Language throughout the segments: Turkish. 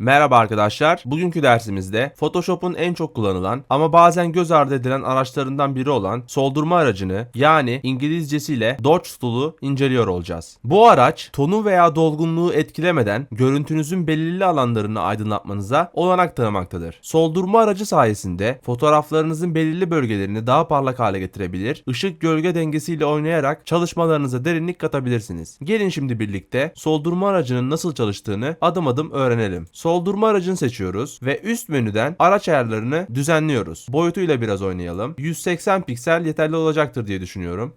Merhaba arkadaşlar. Bugünkü dersimizde Photoshop'un en çok kullanılan ama bazen göz ardı edilen araçlarından biri olan soldurma aracını yani İngilizcesiyle Dodge Tool'u inceliyor olacağız. Bu araç tonu veya dolgunluğu etkilemeden görüntünüzün belirli alanlarını aydınlatmanıza olanak tanımaktadır. Soldurma aracı sayesinde fotoğraflarınızın belirli bölgelerini daha parlak hale getirebilir, ışık gölge dengesiyle oynayarak çalışmalarınıza derinlik katabilirsiniz. Gelin şimdi birlikte soldurma aracının nasıl çalıştığını adım adım öğrenelim. Soldurma aracını seçiyoruz ve üst menüden araç ayarlarını düzenliyoruz. Boyutuyla biraz oynayalım. 180 piksel yeterli olacaktır diye düşünüyorum.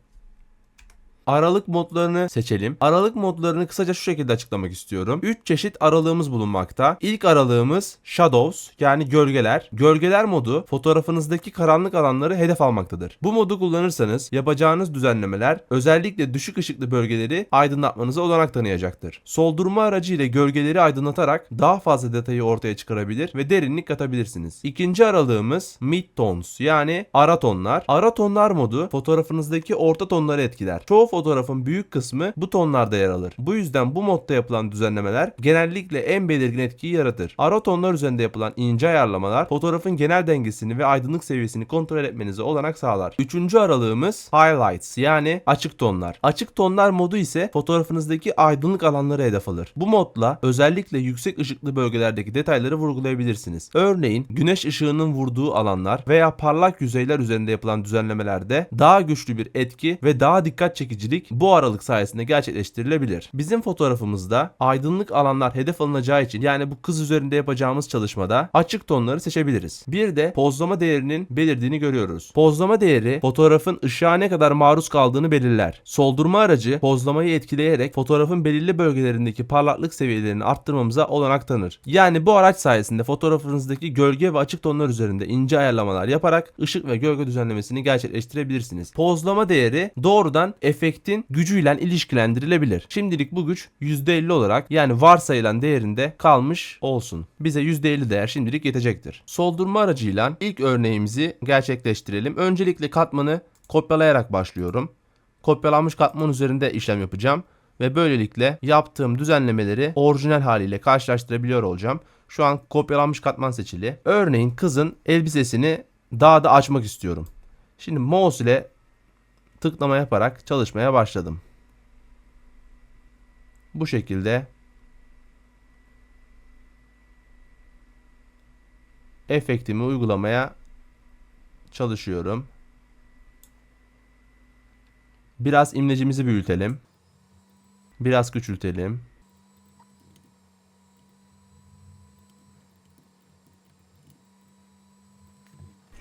Aralık modlarını seçelim. Aralık modlarını kısaca şu şekilde açıklamak istiyorum. 3 çeşit aralığımız bulunmakta. İlk aralığımız Shadows yani gölgeler. Gölgeler modu fotoğrafınızdaki karanlık alanları hedef almaktadır. Bu modu kullanırsanız yapacağınız düzenlemeler özellikle düşük ışıklı bölgeleri aydınlatmanıza olanak tanıyacaktır. Soldurma aracı ile gölgeleri aydınlatarak daha fazla detayı ortaya çıkarabilir ve derinlik katabilirsiniz. İkinci aralığımız Mid Tones yani ara tonlar. Ara tonlar modu fotoğrafınızdaki orta tonları etkiler. Çoğu fotoğrafın büyük kısmı bu tonlarda yer alır. Bu yüzden bu modda yapılan düzenlemeler genellikle en belirgin etkiyi yaratır. Ara tonlar üzerinde yapılan ince ayarlamalar fotoğrafın genel dengesini ve aydınlık seviyesini kontrol etmenize olanak sağlar. Üçüncü aralığımız Highlights yani açık tonlar. Açık tonlar modu ise fotoğrafınızdaki aydınlık alanları hedef alır. Bu modla özellikle yüksek ışıklı bölgelerdeki detayları vurgulayabilirsiniz. Örneğin güneş ışığının vurduğu alanlar veya parlak yüzeyler üzerinde yapılan düzenlemelerde daha güçlü bir etki ve daha dikkat çekicilik bu aralık sayesinde gerçekleştirilebilir. Bizim fotoğrafımızda aydınlık alanlar hedef alınacağı için yani bu kız üzerinde yapacağımız çalışmada açık tonları seçebiliriz. Bir de pozlama değerinin belirdiğini görüyoruz. Pozlama değeri fotoğrafın ışığa ne kadar maruz kaldığını belirler. Soldurma aracı pozlamayı etkileyerek fotoğrafın belirli bölgelerindeki parlaklık seviyelerini arttırmamıza olanak tanır. Yani bu araç sayesinde fotoğrafınızdaki gölge ve açık tonlar üzerinde ince ayarlamalar yaparak ışık ve gölge düzenlemesini gerçekleştirebilirsiniz. Pozlama değeri doğrudan efektin gücüyle ilişkilendirilebilir. Şimdilik bu güç %50 olarak yani varsayılan değerinde kalmış olsun. Bize %50 değer şimdilik yetecektir. Soldurma aracıyla ilk örneğimizi gerçekleştirelim. Öncelikle katmanı kopyalayarak başlıyorum. Kopyalanmış katman üzerinde işlem yapacağım ve böylelikle yaptığım düzenlemeleri orijinal haliyle karşılaştırabiliyor olacağım. Şu an kopyalanmış katman seçili. Örneğin kızın elbisesini daha da açmak istiyorum. Şimdi mouse ile tıklama yaparak çalışmaya başladım. Bu şekilde efektimi uygulamaya çalışıyorum. Biraz imlecimizi büyütelim. Biraz küçültelim.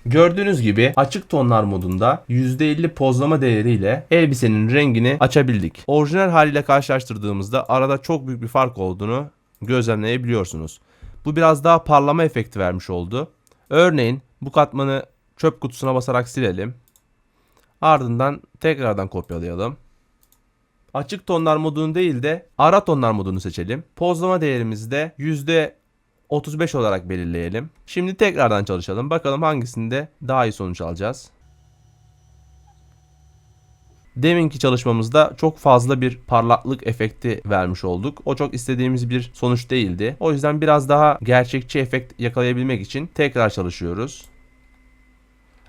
Gördüğünüz gibi açık tonlar modunda %50 pozlama değeriyle elbisenin rengini açabildik. Orijinal haliyle karşılaştırdığımızda arada çok büyük bir fark olduğunu gözlemleyebiliyorsunuz. Bu biraz daha parlama efekti vermiş oldu. Örneğin bu katmanı çöp kutusuna basarak silelim. Ardından tekrardan kopyalayalım. Açık tonlar modunu değil de ara tonlar modunu seçelim. Pozlama değerimizi de %35 olarak belirleyelim. Şimdi tekrardan çalışalım. Bakalım hangisinde daha iyi sonuç alacağız. Deminki çalışmamızda çok fazla bir parlaklık efekti vermiş olduk. O çok istediğimiz bir sonuç değildi. O yüzden biraz daha gerçekçi efekt yakalayabilmek için tekrar çalışıyoruz.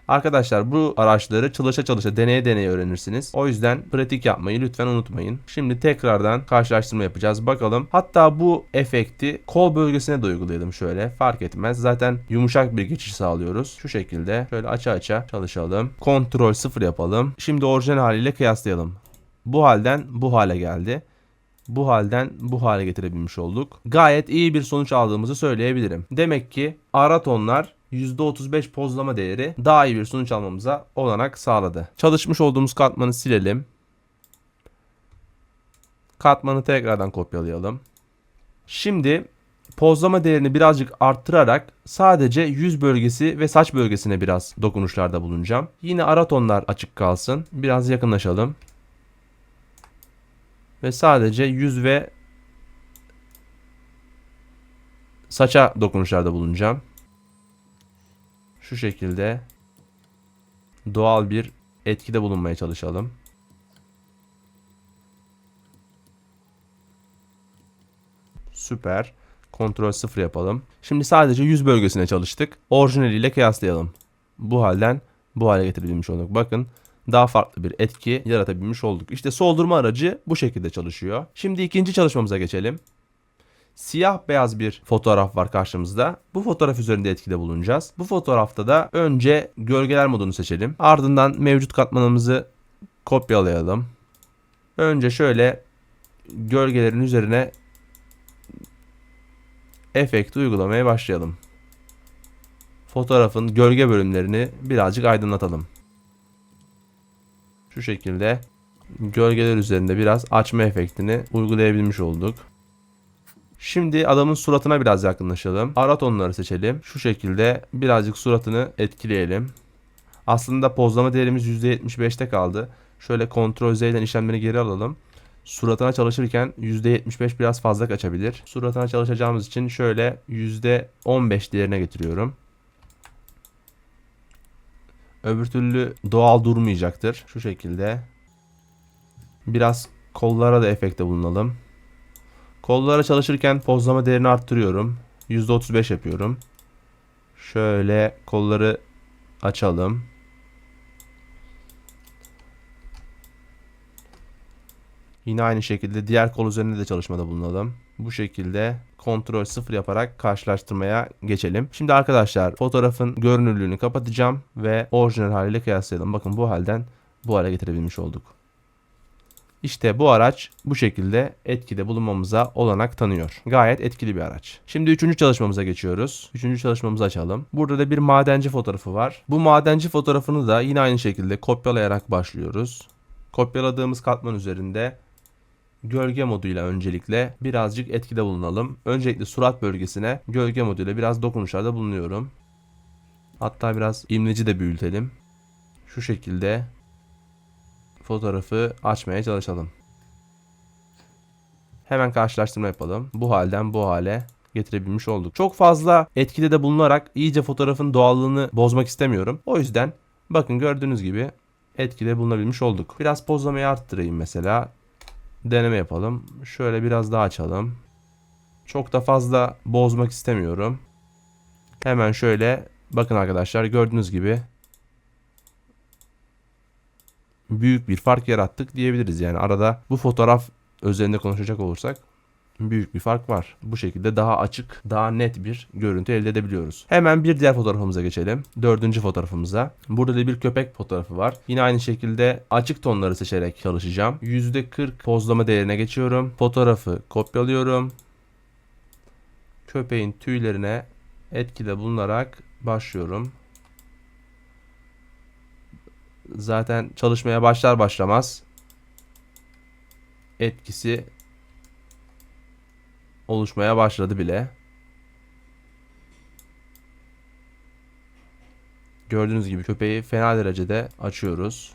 Arkadaşlar bu araçları çalışa çalışa deneye deneye öğrenirsiniz. O yüzden pratik yapmayı lütfen unutmayın. Şimdi tekrardan karşılaştırma yapacağız. Bakalım. Hatta bu efekti kol bölgesine de uygulayalım şöyle. Fark etmez. Zaten yumuşak bir geçiş sağlıyoruz. Şu şekilde şöyle aça aça çalışalım. Kontrol 0 yapalım. Şimdi orijinal haliyle kıyaslayalım. Bu halden bu hale geldi bu halden bu hale getirebilmiş olduk. Gayet iyi bir sonuç aldığımızı söyleyebilirim. Demek ki ara tonlar %35 pozlama değeri daha iyi bir sonuç almamıza olanak sağladı. Çalışmış olduğumuz katmanı silelim. Katmanı tekrardan kopyalayalım. Şimdi pozlama değerini birazcık arttırarak sadece yüz bölgesi ve saç bölgesine biraz dokunuşlarda bulunacağım. Yine ara tonlar açık kalsın. Biraz yakınlaşalım. Ve sadece yüz ve saça dokunuşlarda bulunacağım. Şu şekilde doğal bir etkide bulunmaya çalışalım. Süper. Kontrol 0 yapalım. Şimdi sadece yüz bölgesine çalıştık. Orijinaliyle kıyaslayalım. Bu halden bu hale getirebilmiş olduk. Bakın daha farklı bir etki yaratabilmiş olduk. İşte soldurma aracı bu şekilde çalışıyor. Şimdi ikinci çalışmamıza geçelim. Siyah beyaz bir fotoğraf var karşımızda. Bu fotoğraf üzerinde etkide bulunacağız. Bu fotoğrafta da önce gölgeler modunu seçelim. Ardından mevcut katmanımızı kopyalayalım. Önce şöyle gölgelerin üzerine efekt uygulamaya başlayalım. Fotoğrafın gölge bölümlerini birazcık aydınlatalım. Şu şekilde gölgeler üzerinde biraz açma efektini uygulayabilmiş olduk. Şimdi adamın suratına biraz yakınlaşalım. Ara tonları seçelim. Şu şekilde birazcık suratını etkileyelim. Aslında pozlama değerimiz %75'te kaldı. Şöyle Ctrl Z ile işlemleri geri alalım. Suratına çalışırken %75 biraz fazla kaçabilir. Suratına çalışacağımız için şöyle %15 değerine getiriyorum. Öbür türlü doğal durmayacaktır. Şu şekilde. Biraz kollara da efekte bulunalım. Kollara çalışırken pozlama değerini arttırıyorum. %35 yapıyorum. Şöyle kolları açalım. Yine aynı şekilde diğer kol üzerinde de çalışmada bulunalım. Bu şekilde kontrol 0 yaparak karşılaştırmaya geçelim. Şimdi arkadaşlar fotoğrafın görünürlüğünü kapatacağım ve orijinal haliyle kıyaslayalım. Bakın bu halden bu hale getirebilmiş olduk. İşte bu araç bu şekilde etkide bulunmamıza olanak tanıyor. Gayet etkili bir araç. Şimdi üçüncü çalışmamıza geçiyoruz. Üçüncü çalışmamızı açalım. Burada da bir madenci fotoğrafı var. Bu madenci fotoğrafını da yine aynı şekilde kopyalayarak başlıyoruz. Kopyaladığımız katman üzerinde gölge moduyla öncelikle birazcık etkide bulunalım. Öncelikle surat bölgesine gölge moduyla biraz dokunuşlarda bulunuyorum. Hatta biraz imleci de büyütelim. Şu şekilde fotoğrafı açmaya çalışalım. Hemen karşılaştırma yapalım. Bu halden bu hale getirebilmiş olduk. Çok fazla etkide de bulunarak iyice fotoğrafın doğallığını bozmak istemiyorum. O yüzden bakın gördüğünüz gibi etkide bulunabilmiş olduk. Biraz pozlamayı arttırayım mesela. Deneme yapalım. Şöyle biraz daha açalım. Çok da fazla bozmak istemiyorum. Hemen şöyle bakın arkadaşlar gördüğünüz gibi büyük bir fark yarattık diyebiliriz. Yani arada bu fotoğraf özelinde konuşacak olursak büyük bir fark var. Bu şekilde daha açık, daha net bir görüntü elde edebiliyoruz. Hemen bir diğer fotoğrafımıza geçelim. Dördüncü fotoğrafımıza. Burada da bir köpek fotoğrafı var. Yine aynı şekilde açık tonları seçerek çalışacağım. %40 pozlama değerine geçiyorum. Fotoğrafı kopyalıyorum. Köpeğin tüylerine etkide bulunarak başlıyorum. Zaten çalışmaya başlar başlamaz etkisi oluşmaya başladı bile. Gördüğünüz gibi köpeği fena derecede açıyoruz.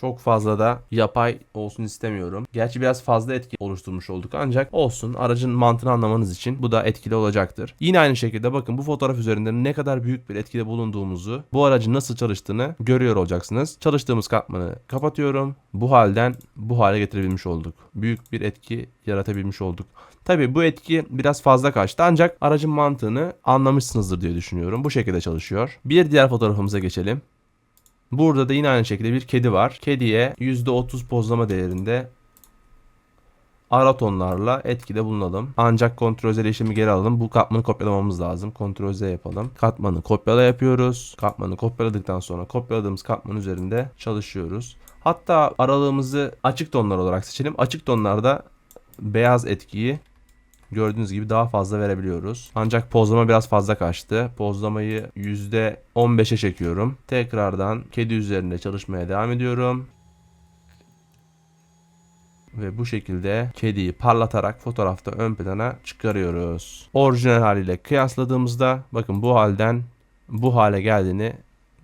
Çok fazla da yapay olsun istemiyorum. Gerçi biraz fazla etki oluşturmuş olduk ancak olsun aracın mantığını anlamanız için bu da etkili olacaktır. Yine aynı şekilde bakın bu fotoğraf üzerinde ne kadar büyük bir etkide bulunduğumuzu, bu aracın nasıl çalıştığını görüyor olacaksınız. Çalıştığımız katmanı kapatıyorum. Bu halden bu hale getirebilmiş olduk. Büyük bir etki yaratabilmiş olduk. Tabi bu etki biraz fazla kaçtı ancak aracın mantığını anlamışsınızdır diye düşünüyorum. Bu şekilde çalışıyor. Bir diğer fotoğrafımıza geçelim. Burada da yine aynı şekilde bir kedi var. Kediye %30 pozlama değerinde ara tonlarla etkide bulunalım. Ancak Ctrl Z işlemi geri alalım. Bu katmanı kopyalamamız lazım. Ctrl Z yapalım. Katmanı kopyala yapıyoruz. Katmanı kopyaladıktan sonra kopyaladığımız katman üzerinde çalışıyoruz. Hatta aralığımızı açık tonlar olarak seçelim. Açık tonlarda beyaz etkiyi gördüğünüz gibi daha fazla verebiliyoruz. Ancak pozlama biraz fazla kaçtı. Pozlamayı %15'e çekiyorum. Tekrardan kedi üzerinde çalışmaya devam ediyorum. Ve bu şekilde kediyi parlatarak fotoğrafta ön plana çıkarıyoruz. Orijinal haliyle kıyasladığımızda bakın bu halden bu hale geldiğini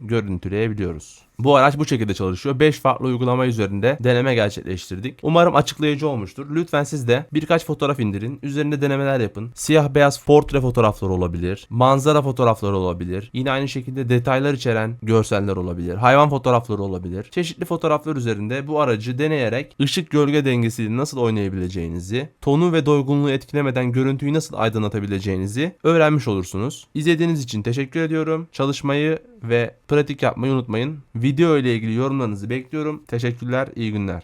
görüntüleyebiliyoruz. Bu araç bu şekilde çalışıyor. 5 farklı uygulama üzerinde deneme gerçekleştirdik. Umarım açıklayıcı olmuştur. Lütfen siz de birkaç fotoğraf indirin. Üzerinde denemeler yapın. Siyah beyaz portre fotoğrafları olabilir. Manzara fotoğrafları olabilir. Yine aynı şekilde detaylar içeren görseller olabilir. Hayvan fotoğrafları olabilir. Çeşitli fotoğraflar üzerinde bu aracı deneyerek ışık gölge dengesiyle nasıl oynayabileceğinizi, tonu ve doygunluğu etkilemeden görüntüyü nasıl aydınlatabileceğinizi öğrenmiş olursunuz. İzlediğiniz için teşekkür ediyorum. Çalışmayı ve pratik yapmayı unutmayın. Video ile ilgili yorumlarınızı bekliyorum. Teşekkürler, iyi günler.